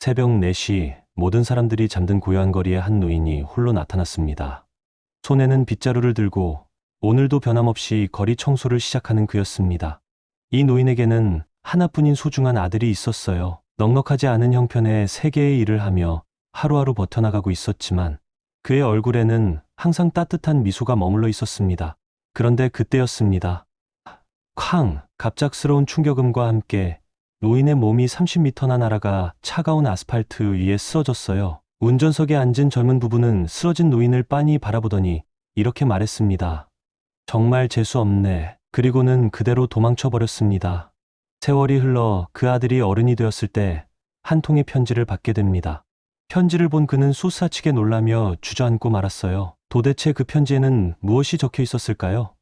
새벽 4시 모든 사람들이 잠든 고요한 거리에 한 노인이 홀로 나타났습니다. 손에는 빗자루를 들고 오늘도 변함없이 거리 청소를 시작하는 그였습니다. 이 노인에게는 하나뿐인 소중한 아들이 있었어요. 넉넉하지 않은 형편에 세 개의 일을 하며 하루하루 버텨나가고 있었지만 그의 얼굴에는 항상 따뜻한 미소가 머물러 있었습니다. 그런데 그때였습니다. 쾅! 갑작스러운 충격음과 함께 노인의 몸이 30m나 날아가 차가운 아스팔트 위에 쓰러졌어요. 운전석에 앉은 젊은 부부는 쓰러진 노인을 빤히 바라보더니 이렇게 말했습니다. 정말 재수 없네. 그리고는 그대로 도망쳐 버렸습니다. 세월이 흘러 그 아들이 어른이 되었을 때 한 통의 편지를 받게 됩니다. 편지를 본 그는 솟아치게 놀라며 주저앉고 말았어요. 도대체 그 편지에는 무엇이 적혀 있었을까요?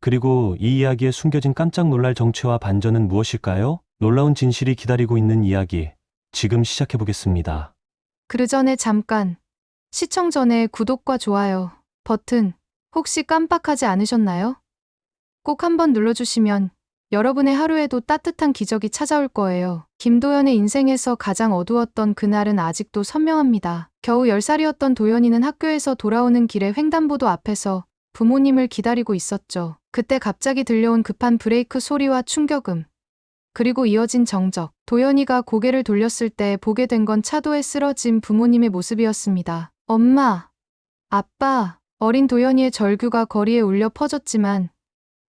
그리고 이 이야기에 숨겨진 깜짝 놀랄 정체와 반전은 무엇일까요? 놀라운 진실이 기다리고 있는 이야기. 지금 시작해 보겠습니다. 그 전에 잠깐 시청 전에 구독과 좋아요 버튼 혹시 깜빡하지 않으셨나요? 꼭 한번 눌러주시면 여러분의 하루에도 따뜻한 기적이 찾아올 거예요. 김도연의 인생에서 가장 어두웠던 그날은 아직도 선명합니다. 겨우 10살이었던 도연이는 학교에서 돌아오는 길에 횡단보도 앞에서 부모님을 기다리고 있었죠. 그때 갑자기 들려온 급한 브레이크 소리와 충격음. 그리고 이어진 정적. 도연이가 고개를 돌렸을 때 보게 된 건 차도에 쓰러진 부모님의 모습이었습니다. 엄마, 아빠, 어린 도연이의 절규가 거리에 울려 퍼졌지만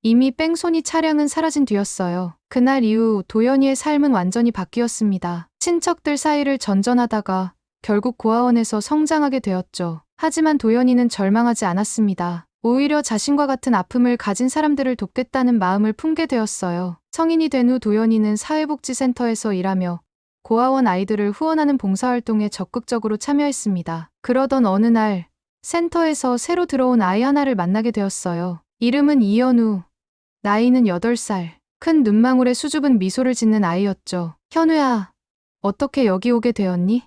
이미 뺑소니 차량은 사라진 뒤였어요. 그날 이후 도연이의 삶은 완전히 바뀌었습니다. 친척들 사이를 전전하다가 결국 고아원에서 성장하게 되었죠. 하지만 도연이는 절망하지 않았습니다. 오히려 자신과 같은 아픔을 가진 사람들을 돕겠다는 마음을 품게 되었어요. 성인이 된 후 도연이는 사회복지센터에서 일하며 고아원 아이들을 후원하는 봉사활동에 적극적으로 참여했습니다. 그러던 어느 날 센터에서 새로 들어온 아이 하나를 만나게 되었어요. 이름은 이현우. 나이는 8살. 큰 눈망울에 수줍은 미소를 짓는 아이였죠. 현우야, 어떻게 여기 오게 되었니?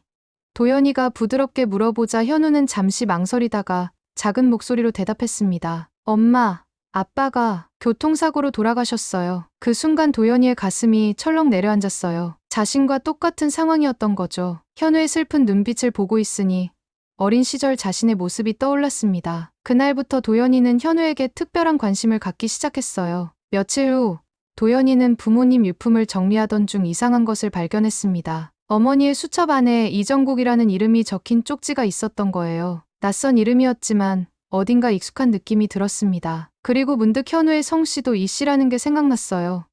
도연이가 부드럽게 물어보자 현우는 잠시 망설이다가 작은 목소리로 대답했습니다. 엄마, 아빠가 교통사고로 돌아가셨어요. 그 순간 도연이의 가슴이 철렁 내려앉았어요. 자신과 똑같은 상황이었던 거죠. 현우의 슬픈 눈빛을 보고 있으니 어린 시절 자신의 모습이 떠올랐습니다. 그날부터 도연이는 현우에게 특별한 관심을 갖기 시작했어요. 며칠 후 도연이는 부모님 유품을 정리하던 중 이상한 것을 발견했습니다. 어머니의 수첩 안에 이정국이라는 이름이 적힌 쪽지가 있었던 거예요. 낯선 이름이었지만 어딘가 익숙한 느낌이 들었습니다. 그리고 문득 현우의 성씨도 이 씨라는 게 생각났어요.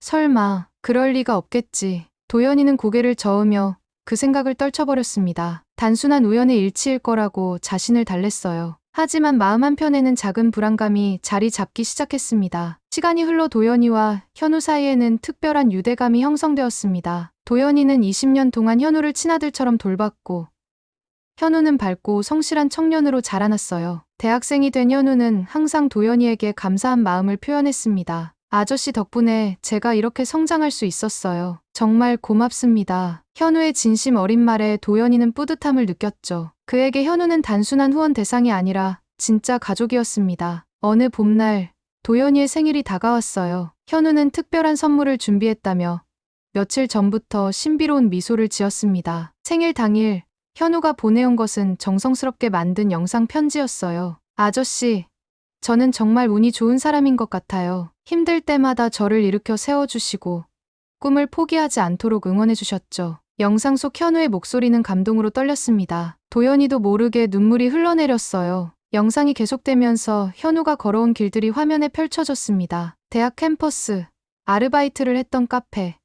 설마 그럴 리가 없겠지. 도연이는 고개를 저으며 그 생각을 떨쳐버렸습니다. 단순한 우연의 일치일 거라고 자신을 달랬어요. 하지만 마음 한편에는 작은 불안감이 자리 잡기 시작했습니다. 시간이 흘러 도연이와 현우 사이에는 특별한 유대감이 형성되었습니다. 도연이는 20년 동안 현우를 친아들처럼 돌봤고 현우는 밝고 성실한 청년으로 자라났어요. 대학생이 된 현우는 항상 도연이에게 감사한 마음을 표현했습니다. 아저씨 덕분에 제가 이렇게 성장할 수 있었어요. 정말 고맙습니다. 현우의 진심 어린 말에 도연이는 뿌듯함을 느꼈죠. 그에게 현우는 단순한 후원 대상이 아니라 진짜 가족이었습니다. 어느 봄날 도연이의 생일이 다가왔어요. 현우는 특별한 선물을 준비했다며 며칠 전부터 신비로운 미소를 지었습니다. 생일 당일 현우가 보내온 것은 정성스럽게 만든 영상 편지였어요. 아저씨, 저는 정말 운이 좋은 사람인 것 같아요. 힘들 때마다 저를 일으켜 세워주시고 꿈을 포기하지 않도록 응원해주셨죠. 영상 속 현우의 목소리는 감동으로 떨렸습니다. 도연이도 모르게 눈물이 흘러내렸어요. 영상이 계속되면서 현우가 걸어온 길들이 화면에 펼쳐졌습니다. 대학 캠퍼스, 아르바이트를 했던 카페,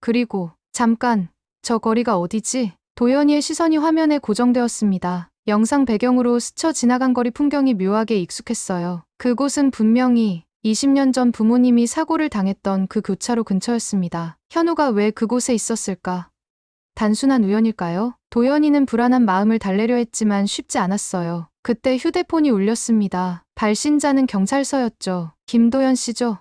그리고 잠깐, 저 거리가 어디지? 도연이의 시선이 화면에 고정되었습니다. 영상 배경으로 스쳐 지나간 거리 풍경이 묘하게 익숙했어요. 그곳은 분명히 20년 전 부모님이 사고를 당했던 그 교차로 근처였습니다. 현우가 왜 그곳에 있었을까? 단순한 우연일까요? 도연이는 불안한 마음을 달래려 했지만 쉽지 않았어요. 그때 휴대폰이 울렸습니다. 발신자는 경찰서였죠. 김도연 씨죠?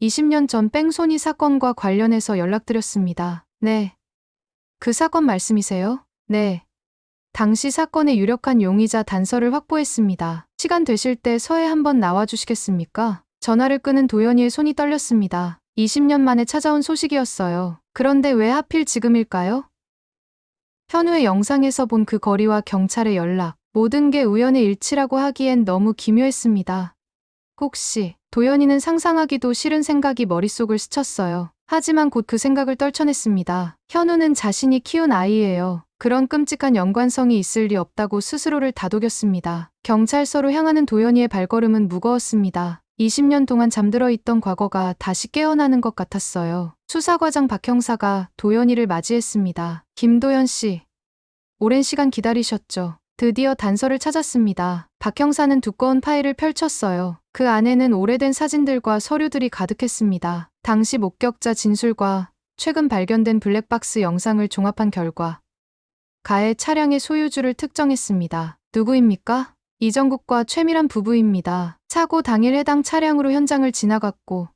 20년 전 뺑소니 사건과 관련해서 연락드렸습니다. 네. 그 사건 말씀이세요? 네. 당시 사건의 유력한 용의자 단서를 확보했습니다. 시간 되실 때 서해 한번 나와 주시겠습니까? 전화를 끄는 도연이의 손이 떨렸습니다. 20년 만에 찾아온 소식이었어요. 그런데 왜 하필 지금일까요? 현우의 영상에서 본 그 거리와 경찰의 연락, 모든 게 우연의 일치라고 하기엔 너무 기묘했습니다. 혹시 도연이는 상상하기도 싫은 생각이 머릿속을 스쳤어요. 하지만 곧 그 생각을 떨쳐냈습니다. 현우는 자신이 키운 아이예요. 그런 끔찍한 연관성이 있을 리 없다고 스스로를 다독였습니다. 경찰서로 향하는 도연이의 발걸음은 무거웠습니다. 20년 동안 잠들어 있던 과거가 다시 깨어나는 것 같았어요. 수사과장 박 형사가 도연이를 맞이했습니다. 김도연 씨, 오랜 시간 기다리셨죠? 드디어 단서를 찾았습니다. 박 형사는 두꺼운 파일을 펼쳤어요. 그 안에는 오래된 사진들과 서류들이 가득했습니다. 당시 목격자 진술과 최근 발견된 블랙박스 영상을 종합한 결과 가해 차량의 소유주를 특정했습니다. 누구입니까? 이정국과 최미란 부부입니다. 사고 당일 해당 차량으로 현장을 지나갔고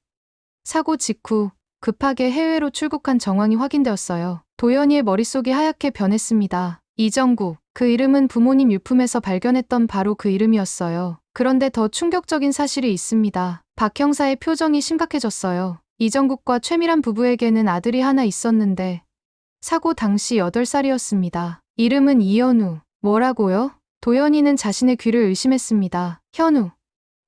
사고 직후 급하게 해외로 출국한 정황이 확인되었어요. 도연이의 머릿속이 하얗게 변했습니다. 이정국, 그 이름은 부모님 유품에서 발견했던 바로 그 이름이었어요. 그런데 더 충격적인 사실이 있습니다. 박 형사의 표정이 심각해졌어요. 이정국과 최미란 부부에게는 아들이 하나 있었는데 사고 당시 8살이었습니다. 이름은 이현우. 뭐라고요? 도연이는 자신의 귀를 의심했습니다. 현우.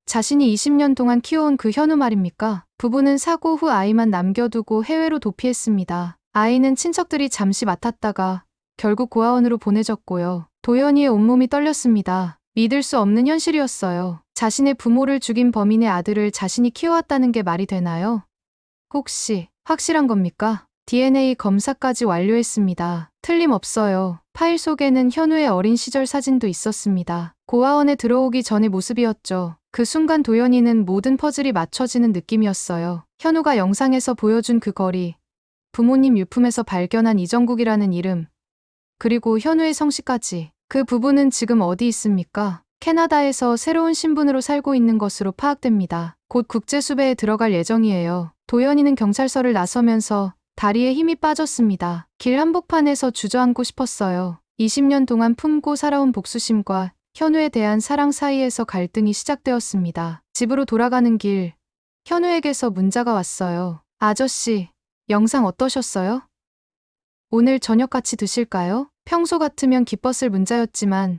자신이 20년 동안 키워온 그 현우 말입니까? 부부는 사고 후 아이만 남겨두고 해외로 도피했습니다. 아이는 친척들이 잠시 맡았다가 결국 고아원으로 보내졌고요. 도연이의 온몸이 떨렸습니다. 믿을 수 없는 현실이었어요. 자신의 부모를 죽인 범인의 아들을 자신이 키워왔다는 게 말이 되나요? 혹시 확실한 겁니까? DNA 검사까지 완료했습니다. 틀림없어요. 파일 속에는 현우의 어린 시절 사진도 있었습니다. 고아원에 들어오기 전의 모습이었죠. 그 순간 도연이는 모든 퍼즐이 맞춰지는 느낌이었어요. 현우가 영상에서 보여준 그 거리, 부모님 유품에서 발견한 이정국이라는 이름, 그리고 현우의 성씨까지. 그 부부는 지금 어디 있습니까? 캐나다에서 새로운 신분으로 살고 있는 것으로 파악됩니다. 곧 국제수배에 들어갈 예정이에요. 도연이는 경찰서를 나서면서 다리에 힘이 빠졌습니다. 길 한복판에서 주저앉고 싶었어요. 20년 동안 품고 살아온 복수심과 현우에 대한 사랑 사이에서 갈등이 시작되었습니다. 집으로 돌아가는 길, 현우에게서 문자가 왔어요. 아저씨, 영상 어떠셨어요? 오늘 저녁 같이 드실까요? 평소 같으면 기뻤을 문자였지만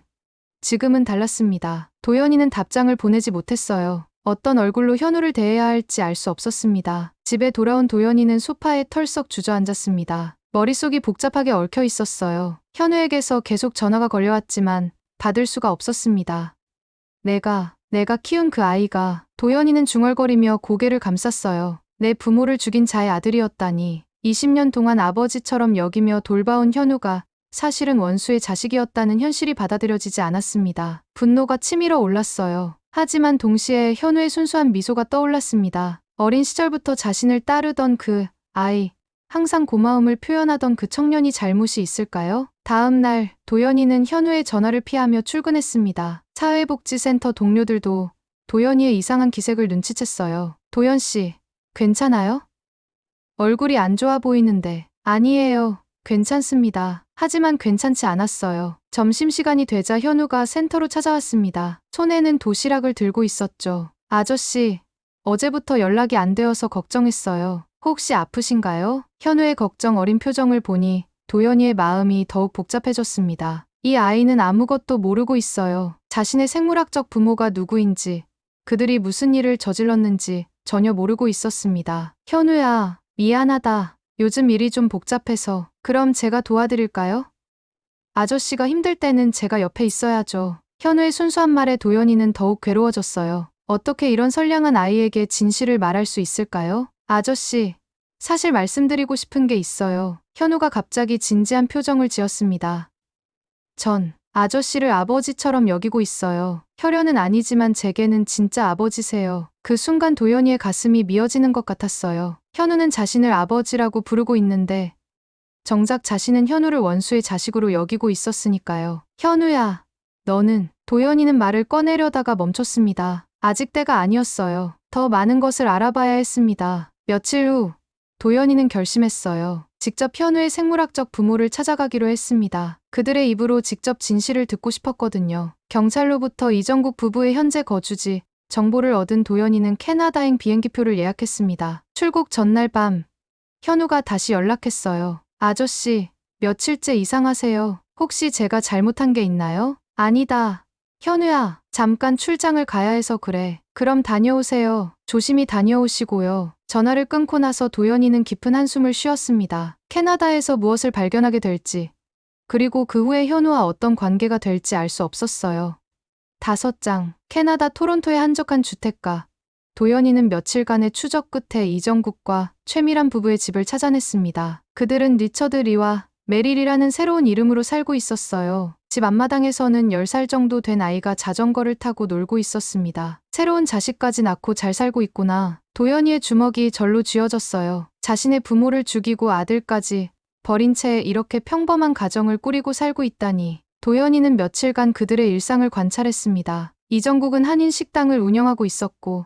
지금은 달랐습니다. 도연이는 답장을 보내지 못했어요. 어떤 얼굴로 현우를 대해야 할지 알 수 없었습니다. 집에 돌아온 도연이는 소파에 털썩 주저앉았습니다. 머릿속이 복잡하게 얽혀 있었어요. 현우에게서 계속 전화가 걸려왔지만 받을 수가 없었습니다. 내가, 내가 키운 그 아이가 도연이는 중얼거리며 고개를 감쌌어요. 내 부모를 죽인 자의 아들이었다니. 20년 동안 아버지처럼 여기며 돌봐온 현우가 사실은 원수의 자식이었다는 현실이 받아들여지지 않았습니다. 분노가 치밀어 올랐어요. 하지만 동시에 현우의 순수한 미소가 떠올랐습니다. 어린 시절부터 자신을 따르던 그 아이, 항상 고마움을 표현하던 그 청년이 잘못이 있을까요? 다음 날 도연이는 현우의 전화를 피하며 출근했습니다. 사회복지센터 동료들도 도연이의 이상한 기색을 눈치챘어요. 도연 씨, 괜찮아요? 얼굴이 안 좋아 보이는데 아니에요. 괜찮습니다. 하지만 괜찮지 않았어요. 점심시간이 되자 현우가 센터로 찾아왔습니다. 손에는 도시락을 들고 있었죠. 아저씨, 어제부터 연락이 안 되어서 걱정했어요. 혹시 아프신가요? 현우의 걱정 어린 표정을 보니 도연이의 마음이 더욱 복잡해졌습니다. 이 아이는 아무것도 모르고 있어요. 자신의 생물학적 부모가 누구인지, 그들이 무슨 일을 저질렀는지 전혀 모르고 있었습니다. 현우야, 미안하다. 요즘 일이 좀 복잡해서. 그럼 제가 도와드릴까요? 아저씨가 힘들 때는 제가 옆에 있어야죠. 현우의 순수한 말에 도연이는 더욱 괴로워졌어요. 어떻게 이런 선량한 아이에게 진실을 말할 수 있을까요? 아저씨, 사실 말씀드리고 싶은 게 있어요. 현우가 갑자기 진지한 표정을 지었습니다. 전 아저씨를 아버지처럼 여기고 있어요. 혈연은 아니지만 제게는 진짜 아버지세요. 그 순간 도연이의 가슴이 미어지는 것 같았어요. 현우는 자신을 아버지라고 부르고 있는데 정작 자신은 현우를 원수의 자식으로 여기고 있었으니까요. 현우야, 너는 도연이는 말을 꺼내려다가 멈췄습니다. 아직 때가 아니었어요. 더 많은 것을 알아봐야 했습니다. 며칠 후 도연이는 결심했어요. 직접 현우의 생물학적 부모를 찾아가기로 했습니다. 그들의 입으로 직접 진실을 듣고 싶었거든요. 경찰로부터 이정국 부부의 현재 거주지, 정보를 얻은 도연이는 캐나다행 비행기표를 예약했습니다. 출국 전날 밤, 현우가 다시 연락했어요. 아저씨, 며칠째 이상하세요. 혹시 제가 잘못한 게 있나요? 아니다. 현우야, 잠깐 출장을 가야 해서 그래. 그럼 다녀오세요. 조심히 다녀오시고요. 전화를 끊고 나서 도연이는 깊은 한숨을 쉬었습니다. 캐나다에서 무엇을 발견하게 될지, 그리고 그 후에 현우와 어떤 관계가 될지 알 수 없었어요. 다섯 장, 캐나다 토론토의 한적한 주택가. 도연이는 며칠간의 추적 끝에 이정국과 최미란 부부의 집을 찾아냈습니다. 그들은 리처드 리와 메릴이라는 새로운 이름으로 살고 있었어요. 집 앞마당에서는 10살 정도 된 아이가 자전거를 타고 놀고 있었습니다. 새로운 자식까지 낳고 잘 살고 있구나. 도연이의 주먹이 절로 쥐어졌어요. 자신의 부모를 죽이고 아들까지 버린 채 이렇게 평범한 가정을 꾸리고 살고 있다니. 도연이는 며칠간 그들의 일상을 관찰했습니다. 이정국은 한인 식당을 운영하고 있었고,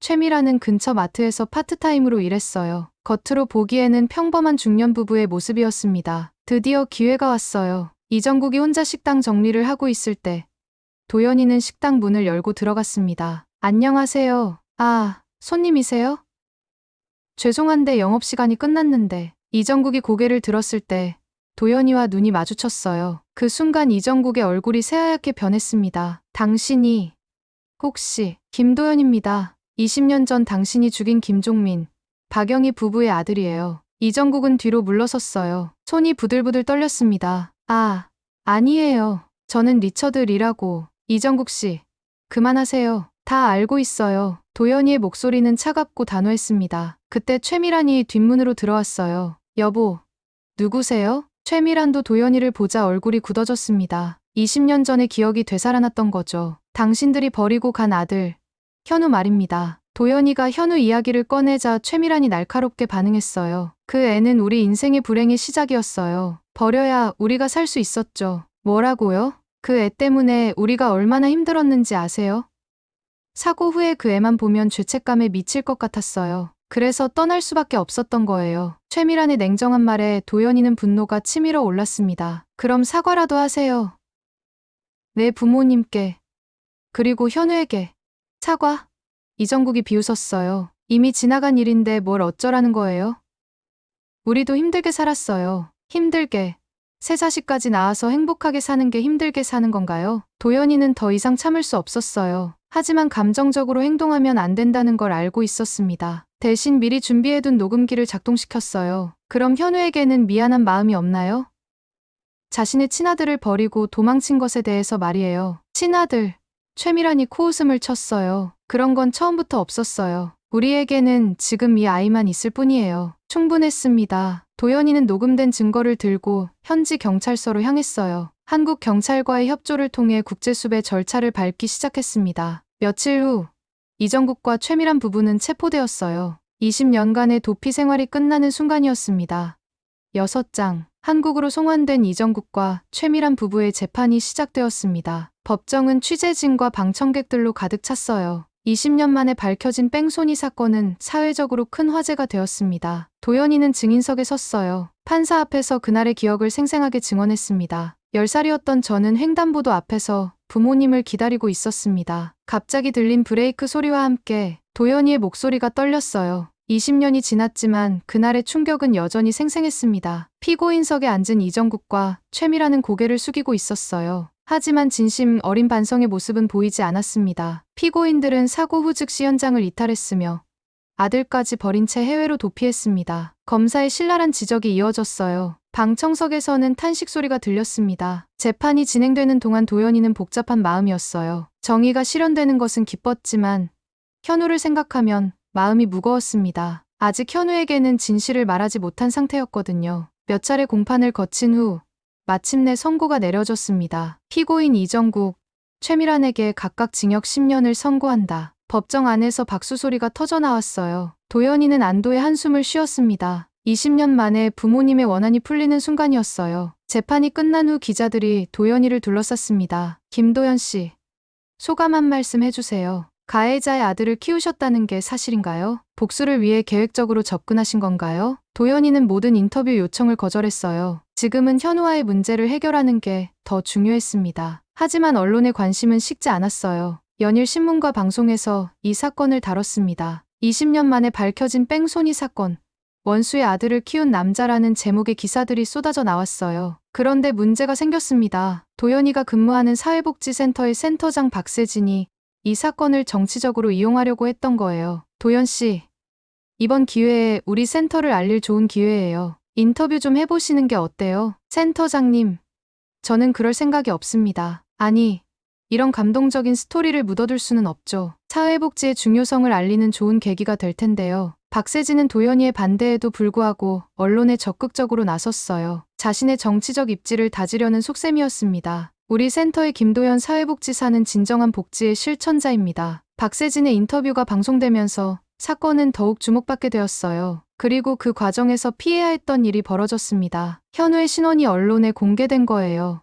최미라는 근처 마트에서 파트타임으로 일했어요. 겉으로 보기에는 평범한 중년 부부의 모습이었습니다. 드디어 기회가 왔어요. 이정국이 혼자 식당 정리를 하고 있을 때, 도연이는 식당 문을 열고 들어갔습니다. 안녕하세요. 아, 손님이세요? 죄송한데 영업시간이 끝났는데, 이정국이 고개를 들었을 때, 도연이와 눈이 마주쳤어요. 그 순간 이정국의 얼굴이 새하얗게 변했습니다. 당신이, 혹시, 김도연입니다. 20년 전 당신이 죽인 김종민, 박영희 부부의 아들이에요. 이정국은 뒤로 물러섰어요. 손이 부들부들 떨렸습니다. 아, 아니에요. 저는 리처드 리라고. 이정국 씨, 그만하세요. 다 알고 있어요. 도연이의 목소리는 차갑고 단호했습니다. 그때 최미란이 뒷문으로 들어왔어요. 여보, 누구세요? 최미란도 도연이를 보자 얼굴이 굳어졌습니다. 20년 전의 기억이 되살아났던 거죠. 당신들이 버리고 간 아들, 현우 말입니다. 도연이가 현우 이야기를 꺼내자 최미란이 날카롭게 반응했어요. 그 애는 우리 인생의 불행의 시작이었어요. 버려야 우리가 살 수 있었죠. 뭐라고요? 그 애 때문에 우리가 얼마나 힘들었는지 아세요? 사고 후에 그 애만 보면 죄책감에 미칠 것 같았어요. 그래서 떠날 수밖에 없었던 거예요. 최미란의 냉정한 말에 도연이는 분노가 치밀어 올랐습니다. 그럼 사과라도 하세요. 내 부모님께, 그리고 현우에게. 사과? 이정국이 비웃었어요. 이미 지나간 일인데 뭘 어쩌라는 거예요? 우리도 힘들게 살았어요. 힘들게. 새 자식까지 낳아서 행복하게 사는 게 힘들게 사는 건가요? 도연이는 더 이상 참을 수 없었어요. 하지만 감정적으로 행동하면 안 된다는 걸 알고 있었습니다. 대신 미리 준비해둔 녹음기를 작동시켰어요. 그럼 현우에게는 미안한 마음이 없나요? 자신의 친아들을 버리고 도망친 것에 대해서 말이에요. 친아들. 최미란이 코웃음을 쳤어요. 그런 건 처음부터 없었어요. 우리에게는 지금 이 아이만 있을 뿐이에요. 충분했습니다. 도연이는 녹음된 증거를 들고 현지 경찰서로 향했어요. 한국 경찰과의 협조를 통해 국제수배 절차를 밟기 시작했습니다. 며칠 후 이정국과 최미란 부부는 체포되었어요. 20년간의 도피 생활이 끝나는 순간이었습니다. 6장 한국으로 송환된 이정국과 최미란 부부의 재판이 시작되었습니다. 법정은 취재진과 방청객들로 가득 찼어요. 20년 만에 밝혀진 뺑소니 사건은 사회적으로 큰 화제가 되었습니다. 도연이는 증인석에 섰어요. 판사 앞에서 그날의 기억을 생생하게 증언했습니다. 10살이었던 저는 횡단보도 앞에서 부모님을 기다리고 있었습니다. 갑자기 들린 브레이크 소리와 함께 도연이의 목소리가 떨렸어요. 20년이 지났지만 그날의 충격은 여전히 생생했습니다. 피고인석에 앉은 이정국과 최미라는 고개를 숙이고 있었어요. 하지만 진심 어린 반성의 모습은 보이지 않았습니다. 피고인들은 사고 후 즉시 현장을 이탈했으며 아들까지 버린 채 해외로 도피했습니다. 검사의 신랄한 지적이 이어졌어요. 방청석에서는 탄식 소리가 들렸습니다. 재판이 진행되는 동안 도연이는 복잡한 마음이었어요. 정의가 실현되는 것은 기뻤지만 현우를 생각하면 마음이 무거웠습니다. 아직 현우에게는 진실을 말하지 못한 상태였거든요. 몇 차례 공판을 거친 후 마침내 선고가 내려졌습니다. 피고인 이정국, 최미란에게 각각 징역 10년을 선고한다. 법정 안에서 박수 소리가 터져 나왔어요. 도연이는 안도의 한숨을 쉬었습니다. 20년 만에 부모님의 원한이 풀리는 순간이었어요. 재판이 끝난 후 기자들이 도연이를 둘러쌌습니다. 김도연 씨, 소감 한 말씀 해주세요. 가해자의 아들을 키우셨다는 게 사실인가요? 복수를 위해 계획적으로 접근하신 건가요? 도연이는 모든 인터뷰 요청을 거절했어요. 지금은 현우와의 문제를 해결하는 게 더 중요했습니다. 하지만 언론의 관심은 식지 않았어요. 연일 신문과 방송에서 이 사건을 다뤘습니다. 20년 만에 밝혀진 뺑소니 사건. 원수의 아들을 키운 남자라는 제목의 기사들이 쏟아져 나왔어요. 그런데 문제가 생겼습니다. 도연이가 근무하는 사회복지센터의 센터장 박세진이 이 사건을 정치적으로 이용하려고 했던 거예요. 도연 씨, 이번 기회에 우리 센터를 알릴 좋은 기회예요. 인터뷰 좀 해보시는 게 어때요? 센터장님, 저는 그럴 생각이 없습니다. 아니, 이런 감동적인 스토리를 묻어둘 수는 없죠. 사회복지의 중요성을 알리는 좋은 계기가 될 텐데요. 박세진은 도연이의 반대에도 불구하고 언론에 적극적으로 나섰어요. 자신의 정치적 입지를 다지려는 속셈이었습니다. 우리 센터의 김도연 사회복지사는 진정한 복지의 실천자입니다. 박세진의 인터뷰가 방송되면서 사건은 더욱 주목받게 되었어요. 그리고 그 과정에서 피해야 했던 일이 벌어졌습니다. 현우의 신원이 언론에 공개된 거예요.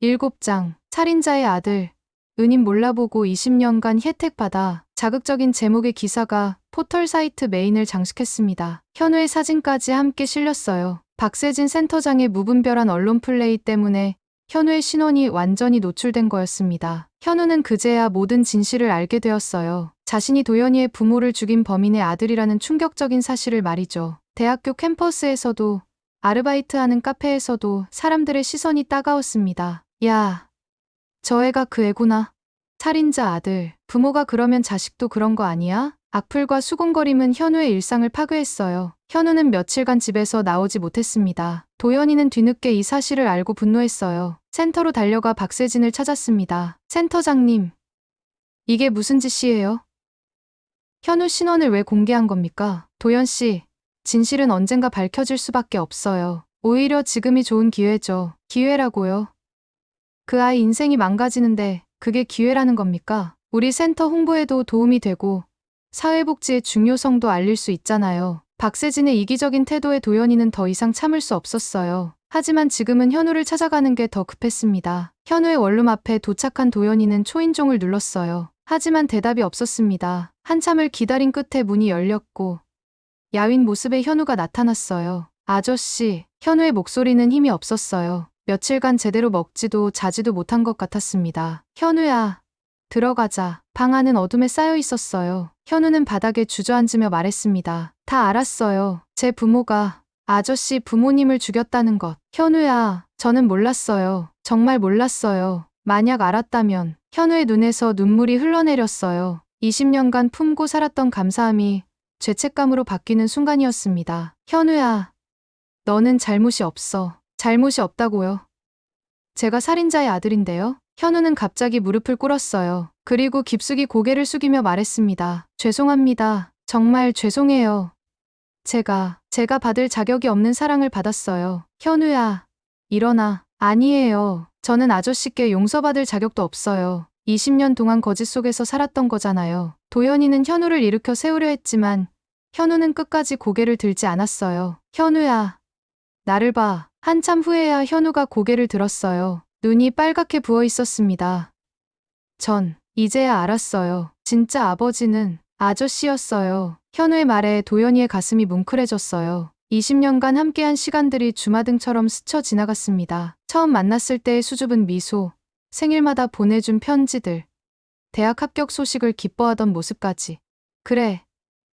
7장, 살인자의 아들, 은인 몰라보고 20년간 혜택받아 자극적인 제목의 기사가 포털 사이트 메인을 장식했습니다. 현우의 사진까지 함께 실렸어요. 박세진 센터장의 무분별한 언론 플레이 때문에 현우의 신원이 완전히 노출된 거였습니다. 현우는 그제야 모든 진실을 알게 되었어요. 자신이 도연이의 부모를 죽인 범인의 아들이라는 충격적인 사실을 말이죠. 대학교 캠퍼스에서도 아르바이트하는 카페에서도 사람들의 시선이 따가웠습니다. 야, 저 애가 그 애구나. 살인자 아들. 부모가 그러면 자식도 그런 거 아니야? 악플과 수군거림은 현우의 일상을 파괴했어요. 현우는 며칠간 집에서 나오지 못했습니다. 도연이는 뒤늦게 이 사실을 알고 분노했어요. 센터로 달려가 박세진을 찾았습니다. 센터장님, 이게 무슨 짓이에요? 현우 신원을 왜 공개한 겁니까? 도연 씨, 진실은 언젠가 밝혀질 수밖에 없어요. 오히려 지금이 좋은 기회죠. 기회라고요. 그 아이 인생이 망가지는데 그게 기회라는 겁니까? 우리 센터 홍보에도 도움이 되고 사회복지의 중요성도 알릴 수 있잖아요. 박세진의 이기적인 태도에 도연이는 더 이상 참을 수 없었어요. 하지만 지금은 현우를 찾아가는 게 더 급했습니다. 현우의 원룸 앞에 도착한 도연이는 초인종을 눌렀어요. 하지만 대답이 없었습니다. 한참을 기다린 끝에 문이 열렸고 야윈 모습의 현우가 나타났어요. 아저씨, 현우의 목소리는 힘이 없었어요. 며칠간 제대로 먹지도 자지도 못한 것 같았습니다. 현우야, 들어가자. 방 안은 어둠에 쌓여 있었어요. 현우는 바닥에 주저앉으며 말했습니다. 다 알았어요. 제 부모가 아저씨 부모님을 죽였다는 것. 현우야, 저는 몰랐어요. 정말 몰랐어요. 만약 알았다면 현우의 눈에서 눈물이 흘러내렸어요. 20년간 품고 살았던 감사함이 죄책감으로 바뀌는 순간이었습니다. 현우야, 너는 잘못이 없어. 잘못이 없다고요. 제가 살인자의 아들인데요. 현우는 갑자기 무릎을 꿇었어요. 그리고 깊숙이 고개를 숙이며 말했습니다. 죄송합니다. 정말 죄송해요. 제가, 제가 받을 자격이 없는 사랑을 받았어요. 현우야, 일어나. 아니에요. 저는 아저씨께 용서받을 자격도 없어요. 20년 동안 거짓 속에서 살았던 거잖아요. 도연이는 현우를 일으켜 세우려 했지만 현우는 끝까지 고개를 들지 않았어요. 현우야, 나를 봐. 한참 후에야 현우가 고개를 들었어요. 눈이 빨갛게 부어 있었습니다. 전 이제야 알았어요. 진짜 아버지는 아저씨였어요. 현우의 말에 도연이의 가슴이 뭉클해졌어요. 20년간 함께한 시간들이 주마등처럼 스쳐 지나갔습니다. 처음 만났을 때의 수줍은 미소, 생일마다 보내준 편지들, 대학 합격 소식을 기뻐하던 모습까지. 그래,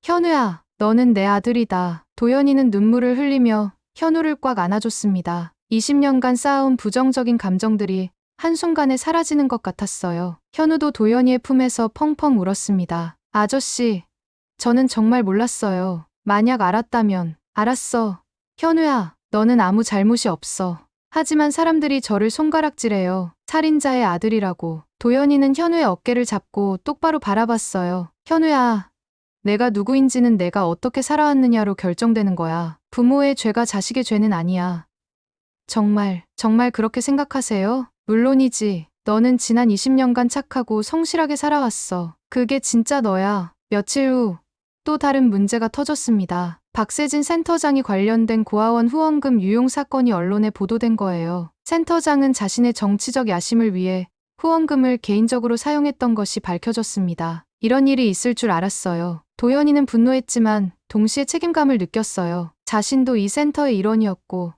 현우야, 너는 내 아들이다. 도연이는 눈물을 흘리며 현우를 꽉 안아줬습니다. 20년간 쌓아온 부정적인 감정들이 한순간에 사라지는 것 같았어요. 현우도 도연이의 품에서 펑펑 울었습니다. 아저씨, 저는 정말 몰랐어요. 만약 알았다면, 알았어. 현우야, 너는 아무 잘못이 없어. 하지만 사람들이 저를 손가락질해요. 살인자의 아들이라고. 도연이는 현우의 어깨를 잡고 똑바로 바라봤어요. 현우야, 내가 누구인지는 내가 어떻게 살아왔느냐로 결정되는 거야. 부모의 죄가 자식의 죄는 아니야. 정말, 정말 그렇게 생각하세요? 물론이지. 너는 지난 20년간 착하고 성실하게 살아왔어. 그게 진짜 너야. 며칠 후, 또 다른 문제가 터졌습니다. 박세진 센터장이 관련된 고아원 후원금 유용 사건이 언론에 보도된 거예요. 센터장은 자신의 정치적 야심을 위해 후원금을 개인적으로 사용했던 것이 밝혀졌습니다. 이런 일이 있을 줄 알았어요. 도연이는 분노했지만 동시에 책임감을 느꼈어요. 자신도 이 센터의 일원이었고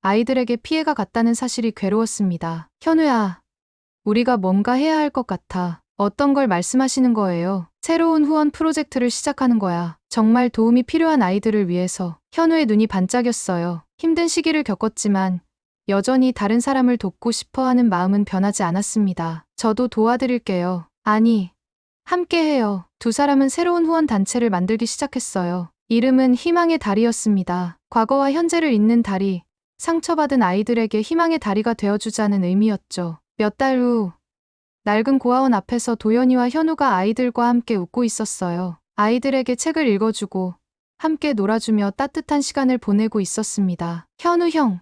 아이들에게 피해가 갔다는 사실이 괴로웠습니다. 현우야, 우리가 뭔가 해야 할 것 같아. 어떤 걸 말씀하시는 거예요? 새로운 후원 프로젝트를 시작하는 거야. 정말 도움이 필요한 아이들을 위해서. 현우의 눈이 반짝였어요. 힘든 시기를 겪었지만 여전히 다른 사람을 돕고 싶어 하는 마음은 변하지 않았습니다. 저도 도와드릴게요. 아니, 함께 해요. 두 사람은 새로운 후원 단체를 만들기 시작했어요. 이름은 희망의 다리였습니다. 과거와 현재를 잇는 다리, 상처받은 아이들에게 희망의 다리가 되어주자는 의미였죠. 몇 달 후, 낡은 고아원 앞에서 도연이와 현우가 아이들과 함께 웃고 있었어요. 아이들에게 책을 읽어주고, 함께 놀아주며 따뜻한 시간을 보내고 있었습니다. 현우 형,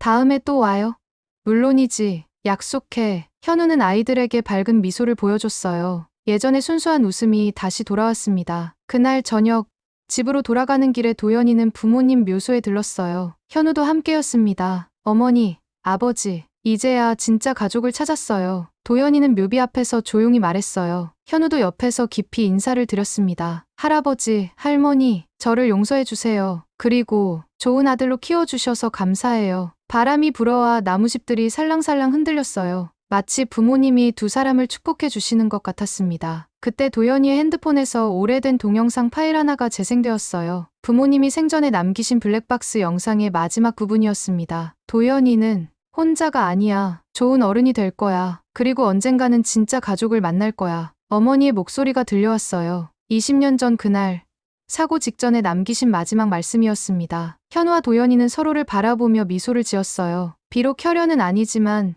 다음에 또 와요. 물론이지, 약속해. 현우는 아이들에게 밝은 미소를 보여줬어요. 예전의 순수한 웃음이 다시 돌아왔습니다. 그날 저녁, 집으로 돌아가는 길에 도연이는 부모님 묘소에 들렀어요. 현우도 함께였습니다. 어머니, 아버지, 이제야 진짜 가족을 찾았어요. 도연이는 묘비 앞에서 조용히 말했어요. 현우도 옆에서 깊이 인사를 드렸습니다. 할아버지, 할머니, 저를 용서해 주세요. 그리고 좋은 아들로 키워주셔서 감사해요. 바람이 불어와 나무집들이 살랑살랑 흔들렸어요. 마치 부모님이 두 사람을 축복해 주시는 것 같았습니다. 그때 도연이의 핸드폰에서 오래된 동영상 파일 하나가 재생되었어요. 부모님이 생전에 남기신 블랙박스 영상의 마지막 부분이었습니다. 도연이는 혼자가 아니야. 좋은 어른이 될 거야. 그리고 언젠가는 진짜 가족을 만날 거야. 어머니의 목소리가 들려왔어요. 20년 전 그날, 사고 직전에 남기신 마지막 말씀이었습니다. 현우와 도연이는 서로를 바라보며 미소를 지었어요. 비록 혈연은 아니지만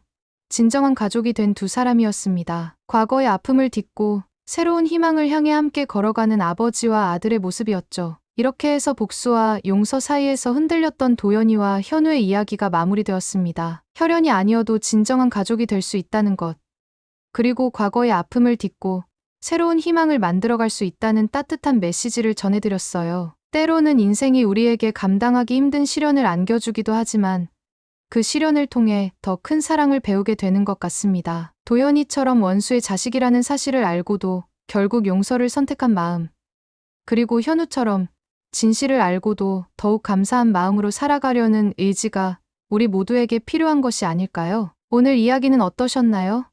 진정한 가족이 된 두 사람이었습니다. 과거의 아픔을 딛고 새로운 희망을 향해 함께 걸어가는 아버지와 아들의 모습이었죠. 이렇게 해서 복수와 용서 사이에서 흔들렸던 도연이와 현우의 이야기가 마무리되었습니다. 혈연이 아니어도 진정한 가족이 될 수 있다는 것. 그리고 과거의 아픔을 딛고 새로운 희망을 만들어갈 수 있다는 따뜻한 메시지를 전해드렸어요. 때로는 인생이 우리에게 감당하기 힘든 시련을 안겨주기도 하지만 그 시련을 통해 더 큰 사랑을 배우게 되는 것 같습니다. 도연이처럼 원수의 자식이라는 사실을 알고도 결국 용서를 선택한 마음. 그리고 현우처럼 진실을 알고도 더욱 감사한 마음으로 살아가려는 의지가 우리 모두에게 필요한 것이 아닐까요? 오늘 이야기는 어떠셨나요?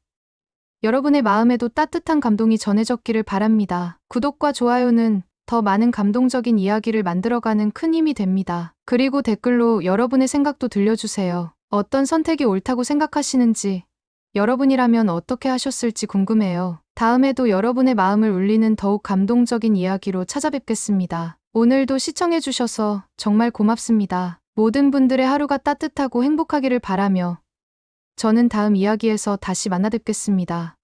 여러분의 마음에도 따뜻한 감동이 전해졌기를 바랍니다. 구독과 좋아요는 더 많은 감동적인 이야기를 만들어가는 큰 힘이 됩니다. 그리고 댓글로 여러분의 생각도 들려주세요. 어떤 선택이 옳다고 생각하시는지, 여러분이라면 어떻게 하셨을지 궁금해요. 다음에도 여러분의 마음을 울리는 더욱 감동적인 이야기로 찾아뵙겠습니다. 오늘도 시청해주셔서 정말 고맙습니다. 모든 분들의 하루가 따뜻하고 행복하기를 바라며 저는 다음 이야기에서 다시 만나 뵙겠습니다.